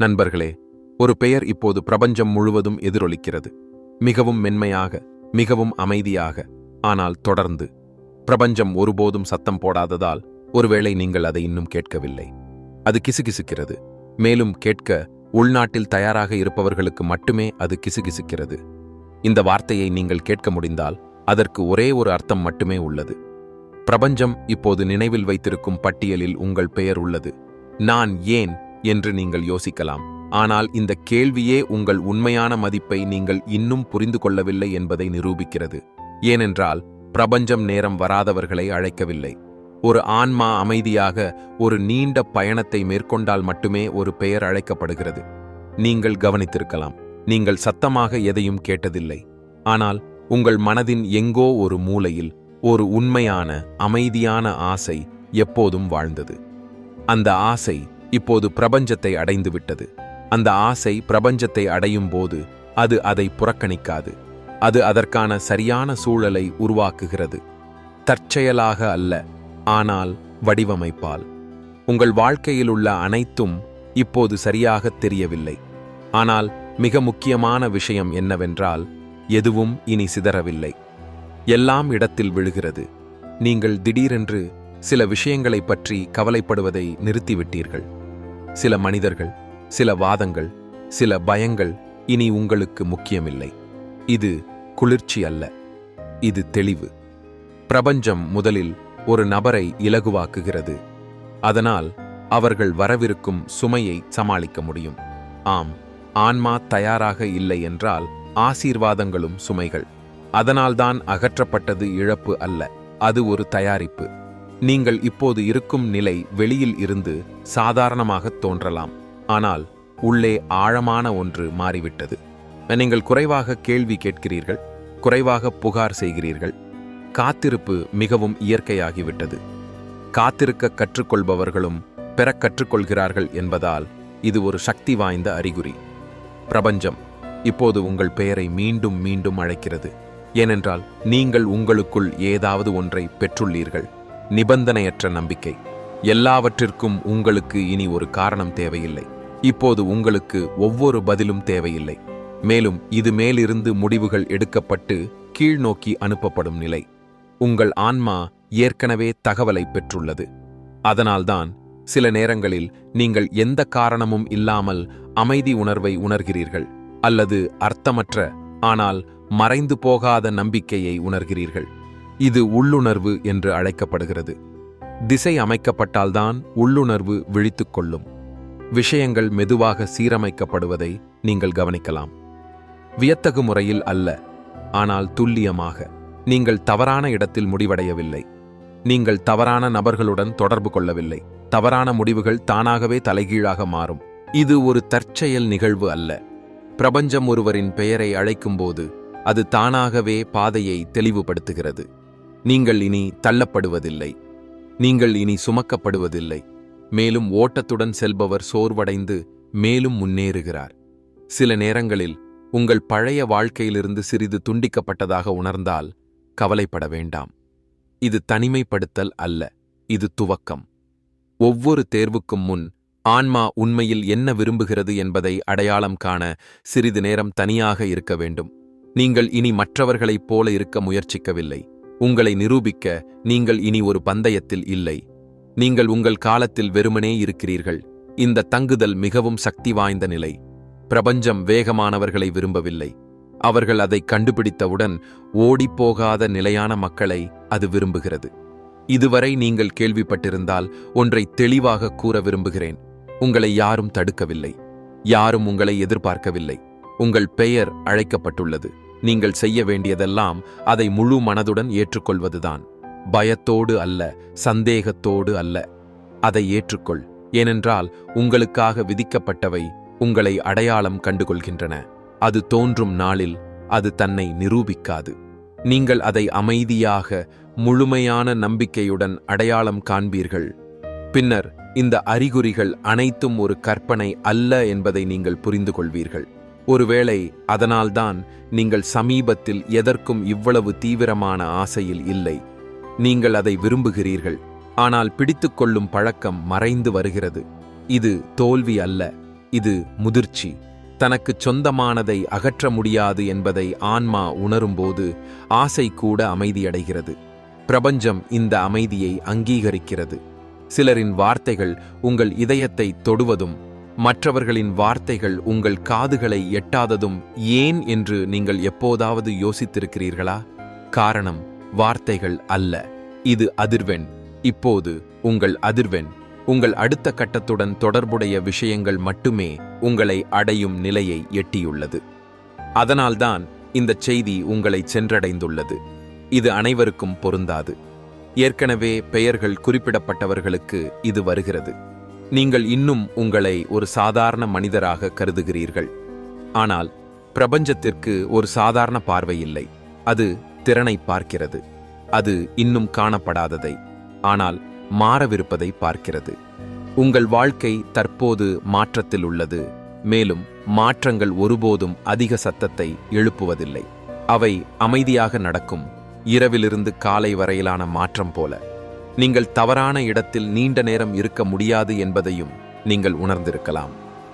நண்பர்களே ஒரு பெயர் இப்போது பிரபஞ்சம் முழுவதும் எதிரொலிக்கிறது. மிகவும் மென்மையாக மிகவும் அமைதியாக ஆனால் தொடர்ந்து. பிரபஞ்சம் ஒருபோதும் சத்தம் போடாததால் ஒருவேளை நீங்கள் அதை இன்னும் கேட்கவில்லை. அது கிசுகிசுக்கிறது. மேலும் கேட்க உள்நாட்டில் தயாராக இருப்பவர்களுக்கு மட்டுமே அது கிசுகிசுக்கிறது. இந்த வார்த்தையை நீங்கள் கேட்க முடிந்தால் அதற்கு ஒரே ஒரு அர்த்தம் மட்டுமே உள்ளது. பிரபஞ்சம் இப்போது நினைவில் வைத்திருக்கும் பட்டியலில் உங்கள் பெயர் உள்ளது. நான் ஏன் என்று நீங்கள் யோசிக்கலாம். ஆனால் இந்த கேள்வியே உங்கள் உண்மையான மதிப்பை நீங்கள் இன்னும் புரிந்து கொள்ளவில்லை என்பதை நிரூபிக்கிறது. ஏனென்றால் பிரபஞ்சம் நேரம் வராதவர்களை அழைக்கவில்லை. ஒரு ஆன்மா அமைதியாக ஒரு நீண்ட பயணத்தை மேற்கொண்டால் மட்டுமே ஒரு பெயர் அழைக்கப்படுகிறது. நீங்கள் கவனித்திருக்கலாம் நீங்கள் சத்தமாக எதையும் கேட்டதில்லை. ஆனால் உங்கள் மனதின் எங்கோ ஒரு மூலையில் ஒரு உண்மையான அமைதியான ஆசை எப்போதும் வாழ்ந்தது. அந்த ஆசை இப்போது பிரபஞ்சத்தை அடைந்துவிட்டது. அந்த ஆசை பிரபஞ்சத்தை அடையும் போது அது அதை புறக்கணிக்காது. அது அதற்கான சரியான சூழலை உருவாக்குகிறது. தற்செயலாக அல்ல ஆனால் வடிவமைப்பால். உங்கள் வாழ்க்கையில் உள்ள அனைத்தும் இப்போது சரியாக தெரியவில்லை. ஆனால் மிக முக்கியமான விஷயம் என்னவென்றால் எதுவும் இனி சிதறவில்லை. எல்லாம் இடத்தில் விழுகிறது. நீங்கள் திடீரென்று சில விஷயங்களைப் பற்றி கவலைப்படுவதை நிறுத்திவிட்டீர்கள். சில மனிதர்கள் சில வாதங்கள் சில பயங்கள் இனி உங்களுக்கு முக்கியமில்லை. இது குளிர்ச்சி அல்ல இது தெளிவு. பிரபஞ்சம் முதலில் ஒரு நபரை இலகுவாக்குகிறது அதனால் அவர்கள் வரவிருக்கும் சுமையை சமாளிக்க முடியும். ஆம் ஆன்மா தயாராக இல்லை என்றால் ஆசீர்வாதங்களும் சுமைகள். அதனால்தான் அகற்றப்பட்டது இழப்பு அல்ல அது ஒரு தயாரிப்பு. நீங்கள் இப்போது இருக்கும் நிலை வெளியில் இருந்து சாதாரணமாக தோன்றலாம். ஆனால் உள்ளே ஆழமான ஒன்று மாறிவிட்டது. நீங்கள் குறைவாக கேள்வி கேட்கிறீர்கள் குறைவாக புகார் செய்கிறீர்கள். காத்திருப்பு மிகவும் இயற்கையாகிவிட்டது. காத்திருக்க கற்றுக்கொள்பவர்களும் பெற கற்றுக்கொள்கிறார்கள் என்பதால் இது ஒரு சக்தி வாய்ந்த அறிகுறி. பிரபஞ்சம் இப்போது உங்கள் பெயரை மீண்டும் மீண்டும் அழைக்கிறது. ஏனென்றால் நீங்கள் உங்களுக்குள் ஏதாவது ஒன்றை பெற்றுள்ளீர்கள். நிபந்தனையற்ற நம்பிக்கை. எல்லாவற்றிற்கும் உங்களுக்கு இனி ஒரு காரணம் தேவையில்லை. இப்போது உங்களுக்கு ஒவ்வொரு பதிலும் தேவையில்லை. மேலும் இது மேலிருந்து முடிவுகள் எடுக்கப்பட்டு கீழ்நோக்கி அனுப்பப்படும் நிலை. உங்கள் ஆன்மா ஏற்கனவே தகவலை பெற்றுள்ளது. அதனால்தான் சில நேரங்களில் நீங்கள் எந்த காரணமும் இல்லாமல் அமைதி உணர்வை உணர்கிறீர்கள் அல்லது அர்த்தமற்ற ஆனால் மறைந்து போகாத நம்பிக்கையை உணர்கிறீர்கள். இது உள்ளுணர்வு என்று அழைக்கப்படுகிறது. திசை அமைக்கப்பட்டால்தான் உள்ளுணர்வு விழித்துக் கொள்ளும். விஷயங்கள் மெதுவாக சீரமைக்கப்படுவதை நீங்கள் கவனிக்கலாம். வியத்தகு முறையில் அல்ல ஆனால் துல்லியமாக. நீங்கள் தவறான இடத்தில் முடிவடையவில்லை. நீங்கள் தவறான நபர்களுடன் தொடர்பு கொள்ளவில்லை. தவறான முடிவுகள் தானாகவே தலைகீழாக மாறும். இது ஒரு தற்செயல் நிகழ்வு அல்ல. பிரபஞ்சம் ஒருவரின் பெயரை அழைக்கும்போது அது தானாகவே பாதையை தெளிவுபடுத்துகிறது. நீங்கள் இனி தள்ளப்படுவதில்லை. நீங்கள் இனி சுமக்கப்படுவதில்லை. மேலும் ஓட்டத்துடன் செல்பவர் சோர்வடைந்து மேலும் முன்னேறுகிறார். சில நேரங்களில் உங்கள் பழைய வாழ்க்கையிலிருந்து சிறிது துண்டிக்கப்பட்டதாக உணர்ந்தால் கவலைப்பட வேண்டாம். இது தனிமைப்படுத்தல் அல்ல இது துவக்கம். ஒவ்வொரு தேர்வுக்கும் முன் ஆன்மா உண்மையில் என்ன விரும்புகிறது என்பதை அடையாளம் காண சிறிது நேரம் தனியாக இருக்க வேண்டும். நீங்கள் இனி மற்றவர்களைப் போல இருக்க முயற்சிக்கவில்லை. உங்களை நிரூபிக்க நீங்கள் இனி ஒரு பந்தயத்தில் இல்லை. நீங்கள் உங்கள் காலத்தில் வெறுமனே இருக்கிறீர்கள். இந்த தங்குதல் மிகவும் சக்தி வாய்ந்த நிலை. பிரபஞ்சம் வேகமானவர்களை விரும்பவில்லை. அவர்கள் அதை கண்டுபிடித்தவுடன் ஓடிப்போகாத நிலையான மக்களை அது விரும்புகிறது. இதுவரை நீங்கள் கேள்விப்பட்டிருந்தால் ஒன்றை தெளிவாக கூற விரும்புகிறேன். உங்களை யாரும் தடுக்கவில்லை. யாரும் உங்களை எதிர்பார்க்கவில்லை. உங்கள் பெயர் அழைக்கப்பட்டுள்ளது. நீங்கள் செய்ய வேண்டியதெல்லாம் அதை முழு மனதுடன் ஏற்றுக்கொள்வதுதான். பயத்தோடு அல்ல சந்தேகத்தோடு அல்ல. அதை ஏற்றுக்கொள். ஏனென்றால் உங்களுக்காக விதிக்கப்பட்டவை உங்களை அடையாளம் கண்டுகொள்கின்றன. அது தோன்றும் நாளில் அது தன்னை நிரூபிக்காது. நீங்கள் அதை அமைதியாக முழுமையான நம்பிக்கையுடன் அடையாளம் காண்பீர்கள். பின்னர் இந்த அறிகுறிகள் அனைத்தும் ஒரு கற்பனை அல்ல என்பதை நீங்கள் புரிந்து கொள்வீர்கள் ஒருவேளை அதனால்தான் நீங்கள் சமீபத்தில் எதற்கும் இவ்வளவு தீவிரமான ஆசையில் இல்லை. நீங்கள் அதை விரும்புகிறீர்கள். ஆனால் பிடித்துக்கொள்ளும் பழக்கம் மறைந்து வருகிறது. இது தோல்வி அல்ல இது முதிர்ச்சி. தனக்குச் சொந்தமானதை அகற்ற முடியாது என்பதை ஆன்மா உணரும்போது ஆசை கூட அமைதியடைகிறது. பிரபஞ்சம் இந்த அமைதியை அங்கீகரிக்கிறது. சிலரின் வார்த்தைகள் உங்கள் இதயத்தை தொடுவதும் மற்றவர்களின் வார்த்தைகள் உங்கள் காதுகளை எட்டாததும் ஏன் என்று நீங்கள் எப்போதாவது யோசித்திருக்கிறீர்களா? காரணம் வார்த்தைகள் அல்ல. இது அதிர்வெண். இப்போது உங்கள் அதிர்வெண். உங்கள் அடுத்த கட்டத்துடன் தொடர்புடைய விஷயங்கள் மட்டுமே உங்களை அடையும் நிலையை எட்டியுள்ளது. அதனால்தான் இந்த செய்தி உங்களை சென்றடைந்துள்ளது. இது அனைவருக்கும் பொருந்தாது. ஏற்கனவே பெயர்கள் குறிப்பிடப்பட்டவர்களுக்கு இது வருகிறது. நீங்கள் இன்னும் உங்களை ஒரு சாதாரண மனிதராக கருதுகிறீர்கள். ஆனால் பிரபஞ்சத்திற்கு ஒரு சாதாரண பார்வை இல்லை. அது திறனை பார்க்கிறது. அது இன்னும் காணப்படாததை ஆனால் மாறவிருப்பதை பார்க்கிறது. உங்கள் வாழ்க்கை தற்போது மாற்றத்தில் உள்ளது. மேலும் மாற்றங்கள் ஒருபோதும் அதிக சத்தத்தை எழுப்புவதில்லை. அவை அமைதியாக நடக்கும். இரவிலிருந்து காலை வரையிலான மாற்றம் போல. நீங்கள் தவறான இடத்தில் நீண்ட நேரம் இருக்க முடியாது என்பதையும் நீங்கள் உணர்ந்திருக்கலாம்.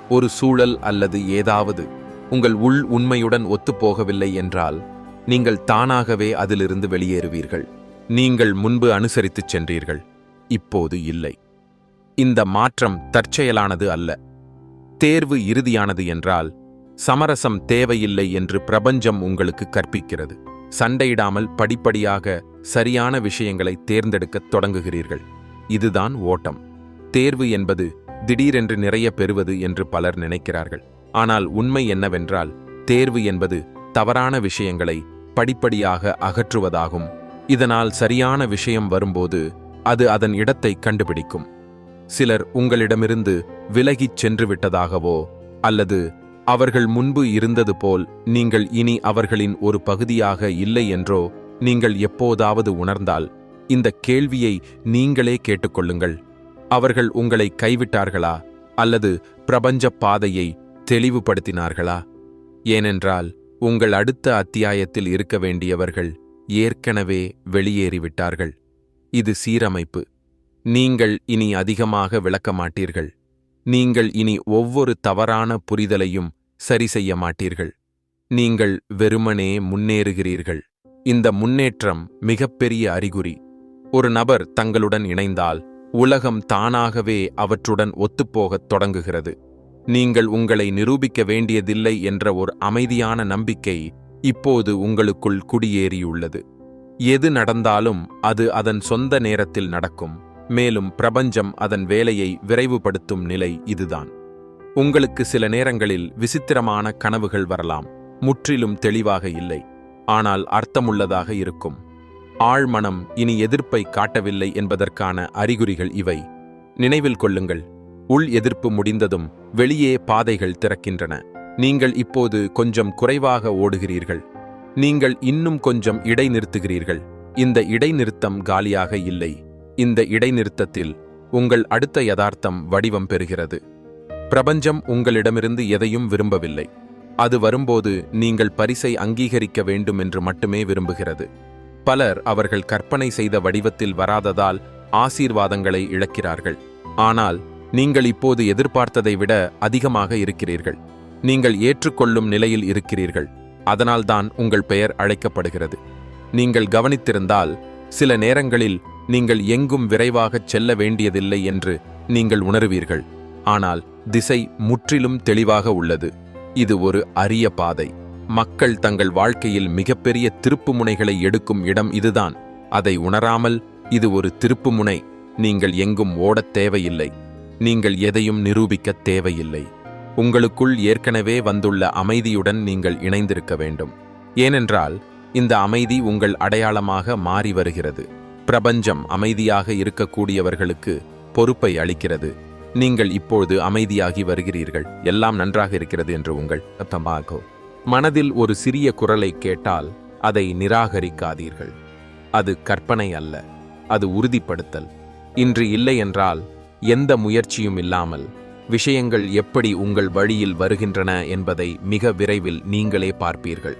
ஒரு சூழல் அல்லது ஏதாவது உங்கள் உள் உண்மையுடன் ஒத்துப்போகவில்லை என்றால் நீங்கள் தானாகவே அதிலிருந்து வெளியேறுவீர்கள். நீங்கள் முன்பு அனுசரித்துச் சென்றீர்கள் இப்போது இல்லை. இந்த மாற்றம் தற்செயலானது அல்ல. தேர்வு இறுதியானது என்றால் சமரசம் தேவையில்லை என்று பிரபஞ்சம் உங்களுக்கு கற்பிக்கிறது. சண்டையிடாமல் படிப்படியாக சரியான விஷயங்களை தேர்ந்தெடுக்கத் தொடங்குகிறீர்கள். இதுதான் ஓட்டம். தேர்வு என்பது திடீரென்று நிறைய பெறுவது என்று பலர் நினைக்கிறார்கள். ஆனால் உண்மை என்னவென்றால் தேர்வு என்பது தவறான விஷயங்களை படிப்படியாக அகற்றுவதாகும். இதனால் சரியான விஷயம் வரும்போது அது அதன் இடத்தை கண்டுபிடிக்கும். சிலர் உங்களிடமிருந்து விலகிச் சென்று விட்டதாகவோ அல்லது அவர்கள் முன்பு இருந்தது போல் நீங்கள் இனி அவர்களின் ஒரு பகுதியாக இல்லை என்றோ நீங்கள் எப்போதாவது உணர்ந்தால் இந்த கேள்வியை நீங்களே கேட்டுக்கொள்ளுங்கள். அவர்கள் உங்களை கைவிட்டார்களா? அல்லது பிரபஞ்ச பாதையை தெளிவுபடுத்தினார்களா? ஏனென்றால் உங்கள் அடுத்த அத்தியாயத்தில் இருக்க வேண்டியவர்கள் ஏற்கனவே வெளியேறிவிட்டார்கள். இது சீரமைப்பு. நீங்கள் இனி அதிகமாக விளக்க மாட்டீர்கள் நீங்கள் இனி ஒவ்வொரு தவறான புரிதலையும் சரி செய்ய மாட்டீர்கள். நீங்கள் வெறுமனே முன்னேறுகிறீர்கள். இந்த முன்னேற்றம் மிகப்பெரிய அறிகுறி. ஒரு நபர் தங்களுடன் இணைந்தால் உலகம் தானாகவே அவற்றுடன் ஒத்துப்போகத் தொடங்குகிறது. நீங்கள் உங்களை நிரூபிக்க வேண்டியதில்லை என்ற ஒரு அமைதியான நம்பிக்கை இப்போது உங்களுக்குள் குடியேறியுள்ளது. எது நடந்தாலும் அது அதன் சொந்த நேரத்தில் நடக்கும். மேலும் பிரபஞ்சம் அதன் வேலையை விரைவுபடுத்தும் நிலை இதுதான். உங்களுக்கு சில நேரங்களில் விசித்திரமான கனவுகள் வரலாம். முற்றிலும் தெளிவாக இல்லை. ஆனால் அர்த்தமுள்ளதாக இருக்கும். ஆழ்மனம் இனி எதிர்ப்பை காட்டவில்லை என்பதற்கான அறிகுறிகள் இவை. நினைவில் கொள்ளுங்கள். உள் எதிர்ப்பு முடிந்ததும் வெளியே பாதைகள் திறக்கின்றன. நீங்கள் இப்போது கொஞ்சம் குறைவாக ஓடுகிறீர்கள். நீங்கள் இன்னும் கொஞ்சம் இடைநிறுத்துகிறீர்கள். இந்த இடைநிறுத்தம் காலியாக இல்லை. இந்த இடைநிறுத்தத்தில் உங்கள் அடுத்த யதார்த்தம் வடிவம் பெறுகிறது. பிரபஞ்சம் உங்களிடமிருந்து எதையும் விரும்பவில்லை. அது வரும்போது நீங்கள் பரிசை அங்கீகரிக்க வேண்டும் என்று மட்டுமே விரும்புகிறது. பலர் அவர்கள் கற்பனை செய்த வடிவத்தில் வராததால் ஆசீர்வாதங்களை இழக்கிறார்கள். ஆனால் நீங்கள் இப்போது எதிர்பார்த்ததை விட அதிகமாக இருக்கிறீர்கள். நீங்கள் ஏற்றுக்கொள்ளும் நிலையில் இருக்கிறீர்கள். அதனால்தான் உங்கள் பெயர் அழைக்கப்படுகிறது. நீங்கள் கவனித்திருந்தால் சில நேரங்களில் நீங்கள் எங்கும் விரைவாகச் செல்ல வேண்டியதில்லை என்று நீங்கள் உணருவீர்கள். ஆனால் திசை முற்றிலும் தெளிவாக உள்ளது. இது ஒரு அரிய பாதை. மக்கள் தங்கள் வாழ்க்கையில் மிகப்பெரிய திருப்புமுனைகளை எடுக்கும் இடம் இதுதான். அதை உணராமல் இது ஒரு திருப்புமுனை நீங்கள் எங்கும் ஓடத் தேவையில்லை. நீங்கள் எதையும் நிரூபிக்கத் தேவையில்லை. உங்களுக்குள் ஏற்கனவே வந்துள்ள அமைதியுடன் நீங்கள் இணைந்திருக்க வேண்டும். ஏனென்றால் இந்த அமைதி உங்கள் அடையாளமாக மாறி வருகிறது. பிரபஞ்சம் அமைதியாக இருக்கக்கூடியவர்களுக்கு பொறுப்பை அளிக்கிறது. நீங்கள் இப்பொழுது அமைதியாகி வருகிறீர்கள். எல்லாம் நன்றாக இருக்கிறது என்று உங்கள் தமாகோ மனதில் ஒரு சிறிய குரலை கேட்டால் அதை நிராகரிக்காதீர்கள். அது கற்பனை அல்ல. அது உறுதிப்படுத்தல். இன்று இல்லை என்றால் எந்த முயற்சியும் இல்லாமல் விஷயங்கள் எப்படி உங்கள் வழியில் வருகின்றன என்பதை மிக விரைவில் நீங்களே பார்ப்பீர்கள்.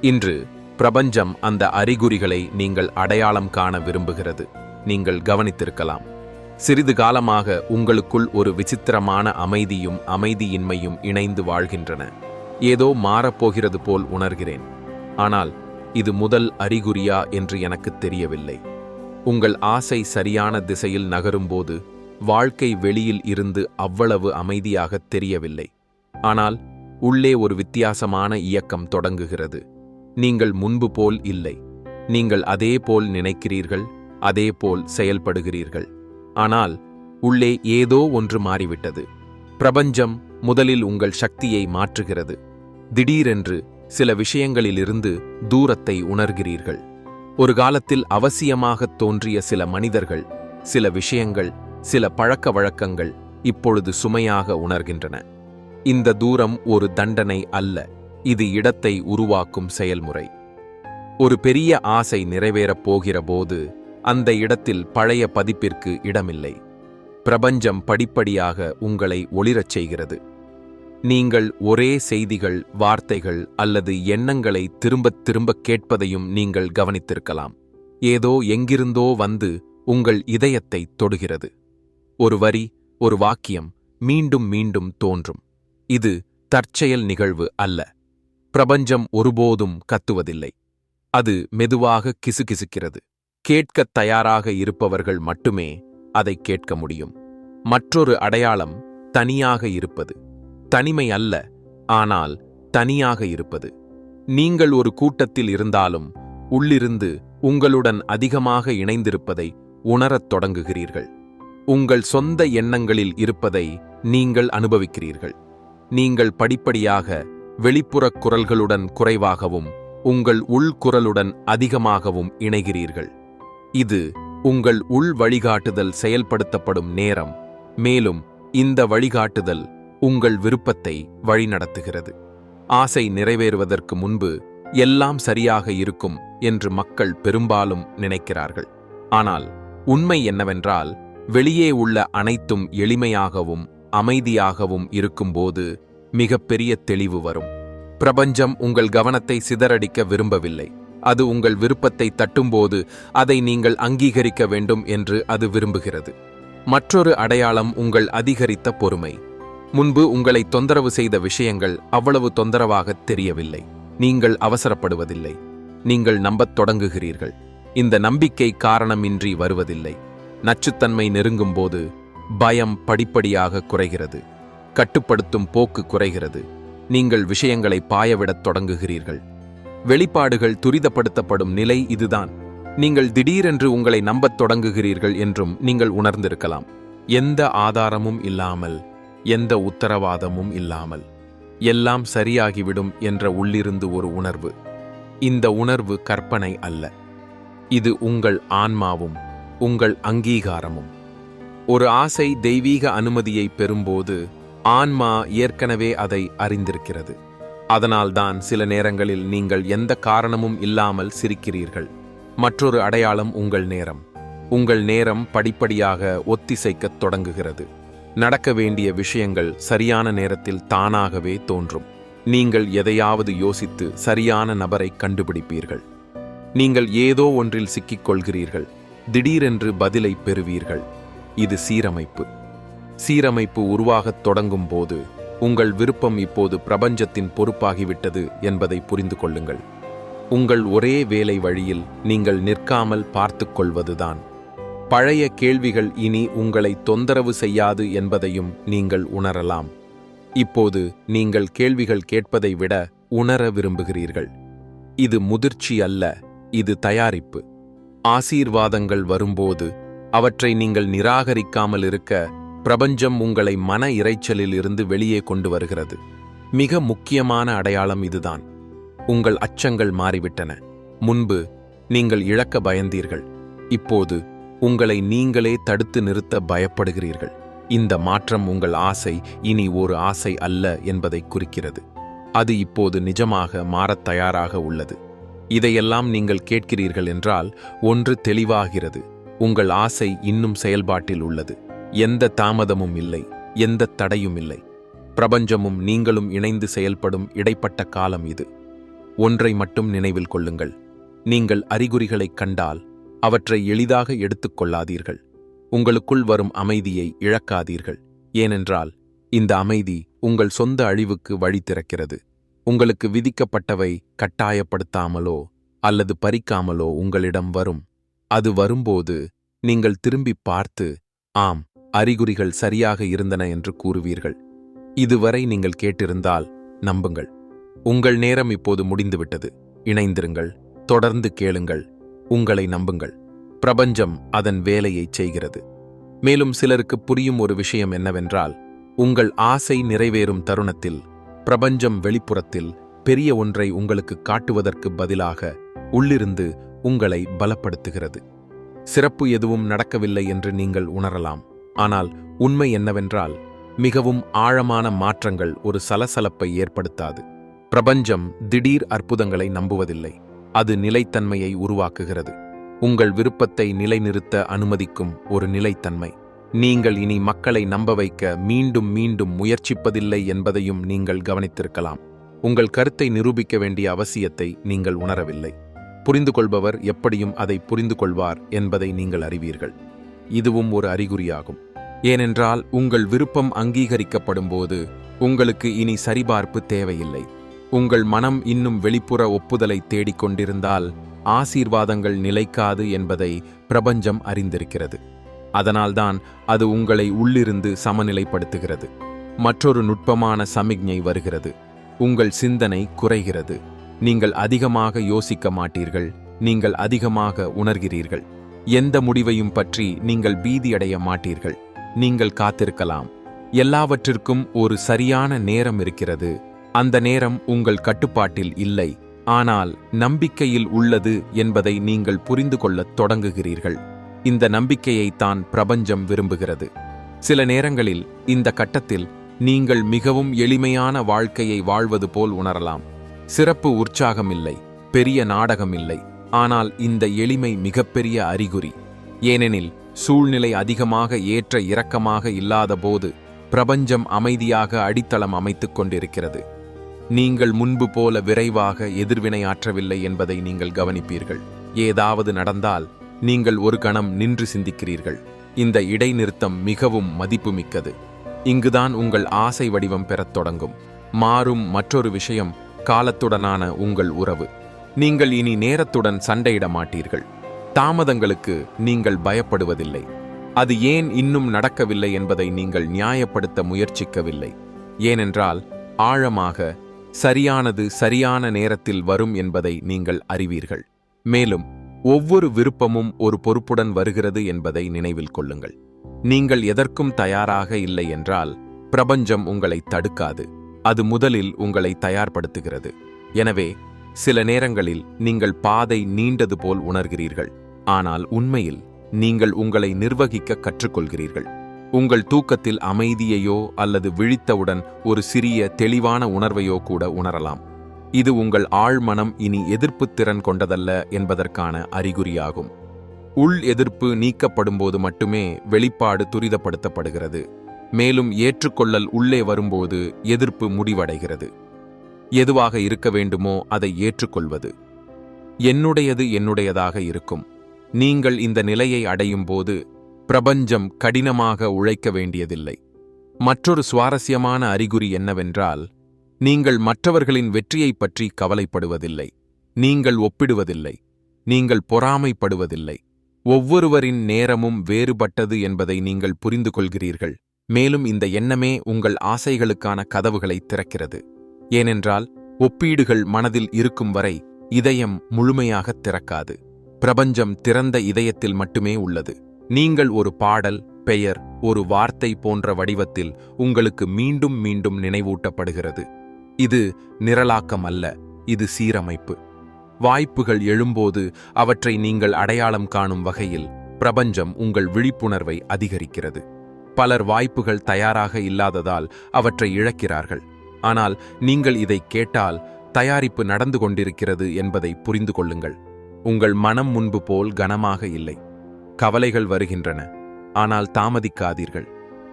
இன்று பிரபஞ்சம் அந்த அறிகுறிகளை நீங்கள் அடையாளம் காண விரும்புகிறது. நீங்கள் கவனித்திருக்கலாம். சிறிது காலமாக உங்களுக்குள் ஒரு விசித்திரமான அமைதியும் அமைதியின்மையும் இணைந்து வாழ்கின்றன. ஏதோ மாறப்போகிறது போல் உணர்கிறேன். ஆனால் இது முதல் அறிகுறியா என்று எனக்கு தெரியவில்லை. உங்கள் ஆசை சரியான திசையில் நகரும்போது வாழ்க்கை வெளியில் இருந்து அவ்வளவு அமைதியாக தெரியவில்லை. ஆனால் உள்ளே ஒரு வித்தியாசமான இயக்கம் தொடங்குகிறது. நீங்கள் முன்பு போல் இல்லை. நீங்கள் அதே போல் நினைக்கிறீர்கள் அதே போல் செயல்படுகிறீர்கள். ஆனால் உள்ளே ஏதோ ஒன்று மாறிவிட்டது. பிரபஞ்சம் முதலில் உங்கள் சக்தியை மாற்றுகிறது. திடீரென்று சில விஷயங்களிலிருந்து தூரத்தை உணர்கிறீர்கள். ஒரு காலத்தில் அவசியமாகத் தோன்றிய சில மனிதர்கள் சில விஷயங்கள் சில பழக்க வழக்கங்கள் இப்பொழுது சுமையாக உணர்கின்றன. இந்த தூரம் ஒரு தண்டனை அல்ல இது இடத்தை உருவாக்கும் செயல்முறை. ஒரு பெரிய ஆசை நிறைவேறப் போகிற போது அந்த இடத்தில் பழைய பதிப்பிற்கு இடமில்லை. பிரபஞ்சம் படிப்படியாக உங்களை ஒளிரச் செய்கிறது. நீங்கள் ஒரே செய்திகள் வார்த்தைகள் அல்லது எண்ணங்களை திரும்பத் திரும்பக் கேட்பதையும் நீங்கள் கவனித்திருக்கலாம். ஏதோ எங்கிருந்தோ வந்து உங்கள் இதயத்தை தொடுகிறது. ஒரு வரி ஒரு வாக்கியம் மீண்டும் மீண்டும் தோன்றும். இது தற்செயல் நிகழ்வு அல்ல. பிரபஞ்சம் ஒருபோதும் கத்துவதில்லை. அது மெதுவாக கிசுகிசுக்கிறது. கேட்கத் தயாராக இருப்பவர்கள் மட்டுமே அதை கேட்க முடியும். மற்றொரு அடையாளம் தனியாக இருப்பது. தனிமை அல்ல ஆனால் தனியாக இருப்பது. நீங்கள் ஒரு கூட்டத்தில் இருந்தாலும் உள்ளிருந்து உங்களுடன் அதிகமாக இணைந்திருப்பதை உணரத் தொடங்குகிறீர்கள். உங்கள் சொந்த எண்ணங்களில் இருப்பதை நீங்கள் அனுபவிக்கிறீர்கள். நீங்கள் படிப்படியாக வெளிப்புறக் குரல்களுடன் குறைவாகவும் உங்கள் உள்குரலுடன் அதிகமாகவும் இணைகிறீர்கள். இது உங்கள் உள் வழிகாட்டுதல் செயல்படுத்தப்படும் நேரம். மேலும் இந்த வழிகாட்டுதல் உங்கள் விருப்பத்தை வழிநடத்துகிறது. ஆசை நிறைவேறுவதற்கு முன்பு எல்லாம் சரியாக இருக்கும் என்று மக்கள் பெரும்பாலும் நினைக்கிறார்கள். ஆனால் உண்மை என்னவென்றால் வெளியே உள்ள அனைத்தும் எளிமையாகவும் அமைதியாகவும் இருக்கும்போது மிகப்பெரிய தெளிவு வரும். பிரபஞ்சம் உங்கள் கவனத்தை சிதறடிக்க விரும்பவில்லை. அது உங்கள் விருப்பத்தை தட்டும்போது அதை நீங்கள் அங்கீகரிக்க வேண்டும் என்று அது விரும்புகிறது. மற்றொரு அடையாளம் உங்கள் அதிகரித்த பொறுமை. முன்பு உங்களை தொந்தரவு செய்த விஷயங்கள் அவ்வளவு தொந்தரவாக தெரியவில்லை. நீங்கள் அவசரப்படுவதில்லை. நீங்கள் நம்பத் தொடங்குகிறீர்கள். இந்த நம்பிக்கை காரணமின்றி வருவதில்லை. நச்சுத்தன்மை நெருங்கும்போது பயம் படிப்படியாக குறைகிறது. கட்டுப்படுத்தும் போக்கு குறைகிறது. நீங்கள் விஷயங்களை பாயவிடத் தொடங்குகிறீர்கள். வெளிப்பாடுகள் துரிதப்படுத்தப்படும் நிலை இதுதான். நீங்கள் திடீரென்று உங்களை நம்பத் தொடங்குகிறீர்கள் என்றும் நீங்கள் உணர்ந்திருக்கலாம். எந்த ஆதாரமும் இல்லாமல் எந்த உத்தரவாதமும் இல்லாமல். எல்லாம் சரியாகிவிடும் என்ற உள்ளிருந்து ஒரு உணர்வு. இந்த உணர்வு கற்பனை அல்ல. இது உங்கள் ஆன்மாவும் உங்கள் அங்கீகாரமும். ஒரு ஆசை தெய்வீக அனுமதியை பெறும்போது ஆன்மா ஏற்கனவே அதை அறிந்திருக்கிறது. அதனால்தான் சில நேரங்களில் நீங்கள் எந்த காரணமும் இல்லாமல் சிரிக்கிறீர்கள். மற்றொரு அடையாளம் உங்கள் நேரம். உங்கள் நேரம் படிப்படியாக ஒத்திசைக்கத் தொடங்குகிறது. நடக்க வேண்டிய விஷயங்கள் சரியான நேரத்தில் தானாகவே தோன்றும். நீங்கள் எதையாவது யோசித்து சரியான நபரை கண்டுபிடிப்பீர்கள். நீங்கள் ஏதோ ஒன்றில் சிக்கிக்கொள்கிறீர்கள். திடீரென்று பதிலை பெறுவீர்கள். இது சீரமைப்பு. சீரமைப்பு உருவாகத் தொடங்கும் போது உங்கள் விருப்பம் இப்போது பிரபஞ்சத்தின் பொறுப்பாகிவிட்டது என்பதை புரிந்து கொள்ளுங்கள். உங்கள் ஒரே வேலை வழியில் நீங்கள் நிற்காமல் பார்த்து கொள்வதுதான். பழைய கேள்விகள் இனி உங்களை தொந்தரவு செய்யாது என்பதையும் நீங்கள் உணரலாம். இப்போது நீங்கள் கேள்விகள் கேட்பதை விட உணர விரும்புகிறீர்கள். இது முதிர்ச்சி அல்ல இது தயாரிப்பு. ஆசீர்வாதங்கள் வரும்போது அவற்றை நீங்கள் நிராகரிக்காமல் இருக்க பிரபஞ்சம் உங்களை மன இரைச்சலில் இருந்து வெளியே கொண்டு வருகிறது. மிக முக்கியமான அடையாளம் இதுதான். உங்கள் அச்சங்கள் மாறிவிட்டன. முன்பு நீங்கள் இழக்க பயந்தீர்கள். இப்போது உங்களை நீங்களே தடுத்து நிறுத்த பயப்படுகிறீர்கள். இந்த மாற்றம் உங்கள் ஆசை இனி ஒரு ஆசை அல்ல என்பதை குறிக்கிறது. அது இப்போது நிஜமாக மாறத் தயாராக உள்ளது. இதையெல்லாம் நீங்கள் கேட்கிறீர்கள் என்றால் ஒன்று தெளிவாகிறது. உங்கள் ஆசை இன்னும் செயல்பாட்டில் உள்ளது. எந்த தாமதமும் இல்லை எந்த தடையும் இல்லை. பிரபஞ்சமும் நீங்களும் இணைந்து செயல்படும் இடைப்பட்ட காலம் இது. ஒன்றை மட்டும் நினைவில் கொள்ளுங்கள். நீங்கள் அறிகுறிகளைக் கண்டால் அவற்றை எளிதாக எடுத்துக்கொள்ளாதீர்கள் உங்களுக்குள் வரும் அமைதியை இழக்காதீர்கள். ஏனென்றால் இந்த அமைதி உங்கள் சொந்த அழிவுக்கு வழி திறக்கிறது. உங்களுக்கு விதிக்கப்பட்டவை கட்டாயப்படுத்தாமலோ அல்லது பறிக்காமலோ உங்களிடம் வரும். அது வரும்போது நீங்கள் திரும்பிப் பார்த்து ஆம் அறிகுறிகள் சரியாக இருந்தன என்று கூறுவீர்கள். இதுவரை நீங்கள் கேட்டிருந்தால் நம்புங்கள். உங்கள் நேரம் இப்போது முடிந்துவிட்டது. இணைந்திருங்கள் தொடர்ந்து கேளுங்கள் உங்களை நம்புங்கள். பிரபஞ்சம் அதன் வேலையைச் செய்கிறது. மேலும் சிலருக்கு புரியும் ஒரு விஷயம் என்னவென்றால் உங்கள் ஆசை நிறைவேறும் தருணத்தில் பிரபஞ்சம் வெளிப்புறத்தில் பெரிய ஒன்றை உங்களுக்கு காட்டுவதற்கு பதிலாக உள்ளிருந்து உங்களை பலப்படுத்துகிறது. சிறப்பு எதுவும் நடக்கவில்லை என்று நீங்கள் உணரலாம். ஆனால் உண்மை என்னவென்றால் மிகவும் ஆழமான மாற்றங்கள் ஒரு சலசலப்பை ஏற்படுத்தாது. பிரபஞ்சம் திடீர் அற்புதங்களை நம்புவதில்லை. அது நிலைத்தன்மையை உருவாக்குகிறது. உங்கள் விருப்பத்தை நிலைநிறுத்த அனுமதிக்கும் ஒரு நிலைத்தன்மை. நீங்கள் இனி மக்களை நம்ப வைக்க மீண்டும் மீண்டும் முயற்சிப்பதில்லை என்பதையும் நீங்கள் கவனித்திருக்கலாம். உங்கள் கருத்தை நிரூபிக்க வேண்டிய அவசியத்தை நீங்கள் உணரவில்லை. புரிந்து கொள்பவர் எப்படியும் அதை புரிந்து கொள்வார் என்பதை நீங்கள் அறிவீர்கள். இதுவும் ஒரு அறிகுறியாகும். ஏனென்றால் உங்கள் விருப்பம் அங்கீகரிக்கப்படும்போது உங்களுக்கு இனி சரிபார்ப்பு தேவையில்லை. உங்கள் மனம் இன்னும் வெளிப்புற ஒப்புதலை தேடிக் கொண்டிருந்தால் ஆசீர்வாதங்கள் நிலைக்காது என்பதை பிரபஞ்சம் அறிந்திருக்கிறது. அதனால்தான் அது உங்களை உள்ளிருந்து சமநிலைப்படுத்துகிறது. மற்றொரு நுட்பமான சமிக்ஞை வருகிறது. உங்கள் சிந்தனை குறைகிறது. நீங்கள் அதிகமாக யோசிக்க மாட்டீர்கள். நீங்கள் அதிகமாக உணர்கிறீர்கள். எந்த முடிவையும் பற்றி நீங்கள் பீதியடைய மாட்டீர்கள். நீங்கள் காத்திருக்கலாம். எல்லாவற்றிற்கும் ஒரு சரியான நேரம் இருக்கிறது. அந்த நேரம் உங்கள் கட்டுப்பாட்டில் இல்லை. ஆனால் நம்பிக்கையில் உள்ளது என்பதை நீங்கள் புரிந்து கொள்ளத் தொடங்குகிறீர்கள். இந்த நம்பிக்கையைத்தான் பிரபஞ்சம் விரும்புகிறது. சில நேரங்களில் இந்த கட்டத்தில் நீங்கள் மிகவும் எளிமையான வாழ்க்கையை வாழ்வது போல் உணரலாம். சிறப்பு உற்சாகம் இல்லை பெரிய நாடகம் இல்லை ஆனால் இந்த எளிமை மிகப்பெரிய அறிகுறி. ஏனெனில் சூழ்நிலை அதிகமாக ஏற்ற இரக்கமாக இல்லாதபோது பிரபஞ்சம் அமைதியாக அடித்தளம் அமைத்துக் கொண்டிருக்கிறது. நீங்கள் முன்பு போல விரைவாக எதிர்வினையாற்றவில்லை என்பதை நீங்கள் கவனிப்பீர்கள். ஏதாவது நடந்தால் நீங்கள் ஒரு கணம் நின்று சிந்திக்கிறீர்கள். இந்த இடைநிறுத்தம் மிகவும் மதிப்புமிக்கது. இங்குதான் உங்கள் ஆசை வடிவம் பெறத் தொடங்கும். மாறும் மற்றொரு விஷயம் காலத்துடனான உங்கள் உறவு. நீங்கள் இனி நேரத்துடன் சண்டையிட மாட்டீர்கள் தாமதங்களுக்கு நீங்கள் பயப்படுவதில்லை. அது ஏன் இன்னும் நடக்கவில்லை என்பதை நீங்கள் நியாயப்படுத்த முயற்சிக்கவில்லை. ஏனென்றால் ஆழமாக சரியானது சரியான நேரத்தில் வரும் என்பதை நீங்கள் அறிவீர்கள். மேலும் ஒவ்வொரு விருப்பமும் ஒரு பொறுப்புடன் வருகிறது என்பதை நினைவில் கொள்ளுங்கள். நீங்கள் எதற்கும் தயாராக இல்லை என்றால் பிரபஞ்சம் உங்களை தடுக்காது. அது முதலில் உங்களை தயார்படுத்துகிறது. எனவே சில நேரங்களில் நீங்கள் பாதை நீண்டது போல் உணர்கிறீர்கள். ஆனால் உண்மையில் நீங்கள் உங்களை நிர்வகிக்க கற்றுக்கொள்கிறீர்கள். உங்கள் தூக்கத்தில் அமைதியையோ அல்லது விழித்தவுடன் ஒரு சிறிய தெளிவான உணர்வையோ கூட உணரலாம். இது உங்கள் ஆழ்மனம் இனி எதிர்ப்புத் திறன் கொண்டதல்ல என்பதற்கான அறிகுறியாகும். உள் எதிர்ப்பு நீக்கப்படும்போது மட்டுமே வெளிப்பாடு துரிதப்படுத்தப்படுகிறது. மேலும் ஏற்றுக்கொள்ளல் உள்ளே வரும்போது எதிர்ப்பு முடிவடைகிறது. எதுவாக இருக்க வேண்டுமோ அதை ஏற்றுக்கொள்வது. என்னுடையது என்னுடையதாக இருக்கும். நீங்கள் இந்த நிலையை அடையும் போது பிரபஞ்சம் கடினமாக உழைக்க வேண்டியதில்லை. மற்றொரு சுவாரஸ்யமான அறிகுறி என்னவென்றால் நீங்கள் மற்றவர்களின் வெற்றியைப் பற்றி கவலைப்படுவதில்லை. நீங்கள் ஒப்பிடுவதில்லை. நீங்கள் பொறாமைப்படுவதில்லை. ஒவ்வொருவரின் நேரமும் வேறுபட்டது என்பதை நீங்கள் புரிந்து கொள்கிறீர்கள் மேலும் இந்த எண்ணமே உங்கள் ஆசைகளுக்கான கதவுகளை திறக்கிறது. ஏனென்றால் ஒப்பீடுகள் மனதில் இருக்கும் வரை இதயம் முழுமையாக திறக்காது. பிரபஞ்சம் திறந்த இதயத்தில் மட்டுமே உள்ளது. நீங்கள் ஒரு பாடல் பெயர் ஒரு வார்த்தை போன்ற வடிவத்தில் உங்களுக்கு மீண்டும் மீண்டும் நினைவூட்டப்படுகிறது. இது நிரலாக்கம் அல்ல இது சீரமைப்பு. வாய்ப்புகள் எழும்போது அவற்றை நீங்கள் அடையாளம் காணும் வகையில் பிரபஞ்சம் உங்கள் விழிப்புணர்வை அதிகரிக்கிறது. பலர் வாய்ப்புகள் தயாராக இல்லாததால் அவற்றை இழக்கிறார்கள். ஆனால் நீங்கள் இதை கேட்டால் தயாரிப்பு நடந்து கொண்டிருக்கிறது என்பதை புரிந்து கொள்ளுங்கள். உங்கள் மனம் முன்பு போல் கனமாக இல்லை. கவலைகள் வருகின்றன. ஆனால் தாமதிக்காதீர்கள்.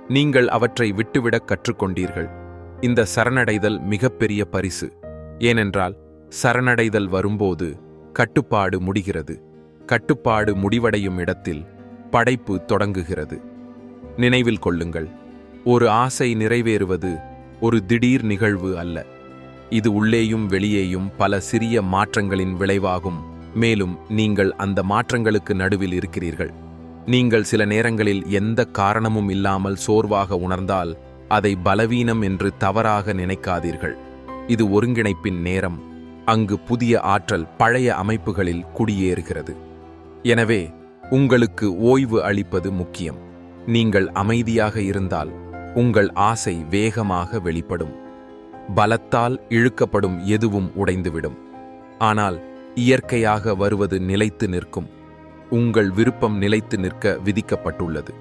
நீங்கள் அவற்றை விட்டுவிடக் கற்றுக்கொண்டீர்கள். இந்த சரணடைதல் மிகப்பெரிய பரிசு. ஏனென்றால் சரணடைதல் வரும்போது கட்டுப்பாடு முடிகிறது. கட்டுப்பாடு முடிவடையும் இடத்தில் படைப்பு தொடங்குகிறது. நினைவில் கொள்ளுங்கள். ஒரு ஆசை நிறைவேறுவது ஒரு திடீர் நிகழ்வு அல்ல. இது உள்ளேயும் வெளியேயும் பல சிறிய மாற்றங்களின் விளைவாகும். மேலும் நீங்கள் அந்த மாற்றங்களுக்கு நடுவில் இருக்கிறீர்கள். நீங்கள் சில நேரங்களில் எந்த காரணமும் இல்லாமல் சோர்வாக உணர்ந்தால் அதை பலவீனம் என்று தவறாக நினைக்காதீர்கள். இது ஒருங்கிணைப்பின் நேரம். அங்கு புதிய ஆற்றல் பழைய அமைப்புகளில் குடியேறுகிறது. எனவே உங்களுக்கு ஓய்வு அளிப்பது முக்கியம். நீங்கள் அமைதியாக இருந்தால் உங்கள் ஆசை வேகமாக வெளிப்படும். பலத்தால் இழுக்கப்படும் எதுவும் உடைந்துவிடும். ஆனால் இயற்கையாக வருவது நிலைத்து நிற்கும். உங்கள் விருப்பம் நிலைத்து நிற்க விதிக்கப்பட்டுள்ளது.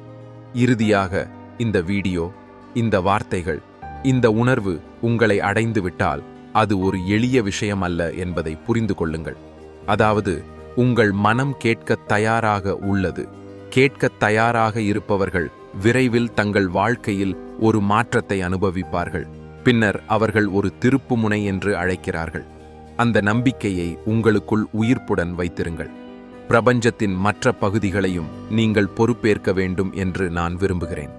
இறுதியாக இந்த வீடியோ இந்த வார்த்தைகள் இந்த உணர்வு உங்களை அடைந்துவிட்டால் அது ஒரு எளிய விஷயம் அல்ல என்பதை புரிந்து கொள்ளுங்கள். அதாவது உங்கள் மனம் கேட்க தயாராக உள்ளது. கேட்க தயாராக இருப்பவர்கள் விரைவில் தங்கள் வாழ்க்கையில் ஒரு மாற்றத்தை அனுபவிப்பார்கள். பின்னர் அவர்கள் ஒரு திருப்புமுனை என்று அழைக்கிறார்கள். அந்த நம்பிக்கையை உங்களுக்குள் உயிர்ப்புடன் வைத்திருங்கள். பிரபஞ்சத்தின் மற்ற பகுதிகளையும் நீங்கள் பொறுப்பேற்க வேண்டும் என்று நான் விரும்புகிறேன்.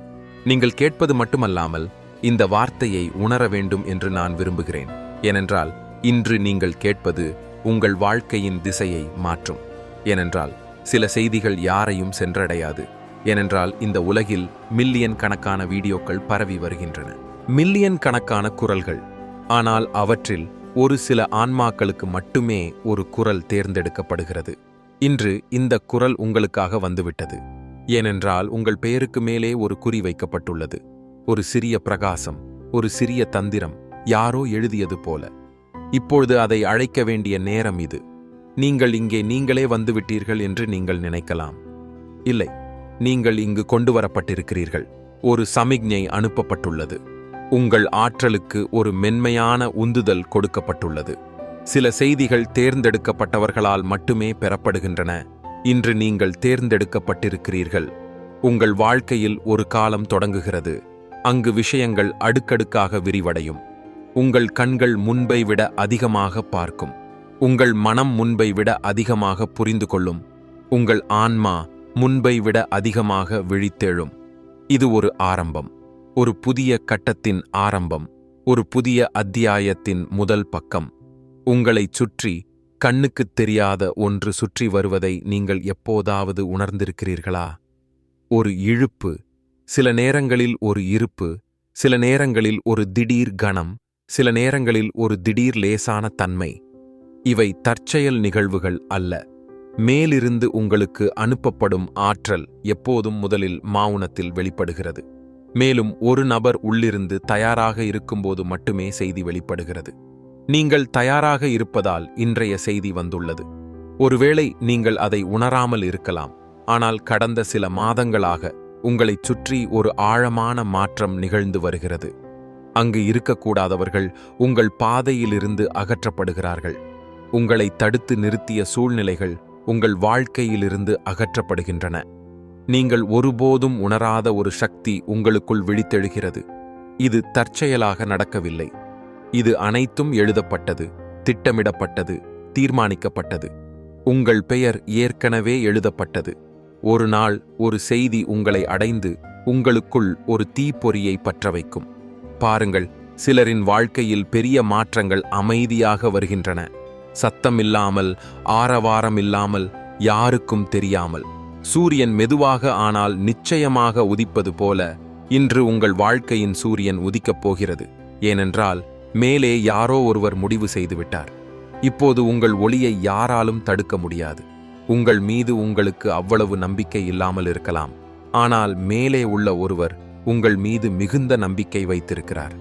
நீங்கள் கேட்பது மட்டுமல்லாமல் இந்த வார்த்தையை உணர வேண்டும் என்று நான் விரும்புகிறேன். ஏனென்றால் இன்று நீங்கள் கேட்பது உங்கள் வாழ்க்கையின் திசையை மாற்றும். ஏனென்றால் சில செய்திகள் யாரையும் சென்றடையாது. ஏனென்றால் இந்த உலகில் மில்லியன் கணக்கான வீடியோக்கள் பரவி வருகின்றன. மில்லியன் கணக்கான குரல்கள். ஆனால் அவற்றில் ஒரு சில ஆன்மாக்களுக்கு மட்டுமே ஒரு குரல் தேர்ந்தெடுக்கப்படுகிறது. இன்று இந்த குரல் உங்களுக்காக வந்துவிட்டது. ஏனென்றால் உங்கள் பெயருக்கு மேலே ஒரு குறி வைக்கப்பட்டுள்ளது. ஒரு சிறிய பிரகாசம் ஒரு சிறிய தந்திரம் யாரோ எழுதியது போல. இப்பொழுது அதை அழைக்க வேண்டிய நேரம் இது. நீங்கள் இங்கே நீங்களே வந்துவிட்டீர்கள் என்று நீங்கள் நினைக்கலாம். இல்லை நீங்கள் இங்கு கொண்டு வரப்பட்டிருக்கிறீர்கள் ஒரு சமிக்ஞை அனுப்பப்பட்டுள்ளது. உங்கள் ஆற்றலுக்கு ஒரு மென்மையான உந்துதல் கொடுக்கப்பட்டுள்ளது. சில செய்திகள் தேர்ந்தெடுக்கப்பட்டவர்களால் மட்டுமே பெறப்படுகின்றன. இன்று நீங்கள் தேர்ந்தெடுக்கப்பட்டிருக்கிறீர்கள். உங்கள் வாழ்க்கையில் ஒரு காலம் தொடங்குகிறது. அங்கு விஷயங்கள் அடுக்கடுக்காக விரிவடையும். உங்கள் கண்கள் முன்பை விட அதிகமாக பார்க்கும். உங்கள் மனம் முன்பை விட அதிகமாக புரிந்து கொள்ளும். உங்கள் ஆன்மா முன்பை விட அதிகமாக விழித்தெழும். இது ஒரு ஆரம்பம். ஒரு புதிய கட்டத்தின் ஆரம்பம். ஒரு புதிய அத்தியாயத்தின் முதல் பக்கம். உங்களைச் சுற்றி கண்ணுக்குத் தெரியாத ஒன்று சுற்றி வருவதை நீங்கள் எப்போதாவது உணர்ந்திருக்கிறீர்களா? ஒரு இழுப்பு சில நேரங்களில் ஒரு இருப்பு சில நேரங்களில் ஒரு திடீர் கணம் சில நேரங்களில் ஒரு திடீர் லேசான தன்மை. இவை தற்செயல் நிகழ்வுகள் அல்ல. மேலிருந்து உங்களுக்கு அனுப்பப்படும் ஆற்றல் எப்போதும் முதலில் மௌனத்தில் வெளிப்படுகிறது. மேலும் ஒரு நபர் உள்ளிருந்து தயாராக இருக்கும்போது மட்டுமே செய்தி வெளிப்படுகிறது. நீங்கள் தயாராக இருப்பதால் இன்றைய செய்தி வந்துள்ளது. ஒருவேளை நீங்கள் அதை உணராமல் இருக்கலாம். ஆனால் கடந்த சில மாதங்களாக உங்களைச் சுற்றி ஒரு ஆழமான மாற்றம் நிகழ்ந்து வருகிறது. அங்கு இருக்கக்கூடாதவர்கள் உங்கள் பாதையிலிருந்து அகற்றப்படுகிறார்கள். உங்களை தடுத்து நிறுத்திய சூழ்நிலைகள் உங்கள் வாழ்க்கையிலிருந்து அகற்றப்படுகின்றன. நீங்கள் ஒருபோதும் உணராத ஒரு சக்தி உங்களுக்குள் விழித்தெழுகிறது. இது தற்செயலாக நடக்கவில்லை. இது அனைத்தும் எழுதப்பட்டது திட்டமிடப்பட்டது தீர்மானிக்கப்பட்டது. உங்கள் பெயர் ஏற்கனவே எழுதப்பட்டது. ஒரு நாள் ஒரு செய்தி உங்களை அடைந்து உங்களுக்குள் ஒரு தீப்பொறியை பற்ற வைக்கும் பாருங்கள் சிலரின் வாழ்க்கையில் பெரிய மாற்றங்கள் அமைதியாக வருகின்றன. சத்தமில்லாமல் ஆரவாரமில்லாமல் யாருக்கும் தெரியாமல். சூரியன் மெதுவாக ஆனால் நிச்சயமாக உதிப்பது போல இன்று உங்கள் வாழ்க்கையின் சூரியன் உதிக்கப் போகிறது. ஏனென்றால் மேலே யாரோ ஒருவர் முடிவு செய்துவிட்டார் இப்போது உங்கள் ஒளியை யாராலும் தடுக்க முடியாது. உங்கள் மீது உங்களுக்கு அவ்வளவு நம்பிக்கை இல்லாமல் இருக்கலாம். ஆனால் மேலே உள்ள ஒருவர் உங்கள் மீது மிகுந்த நம்பிக்கை வைத்திருக்கிறார்.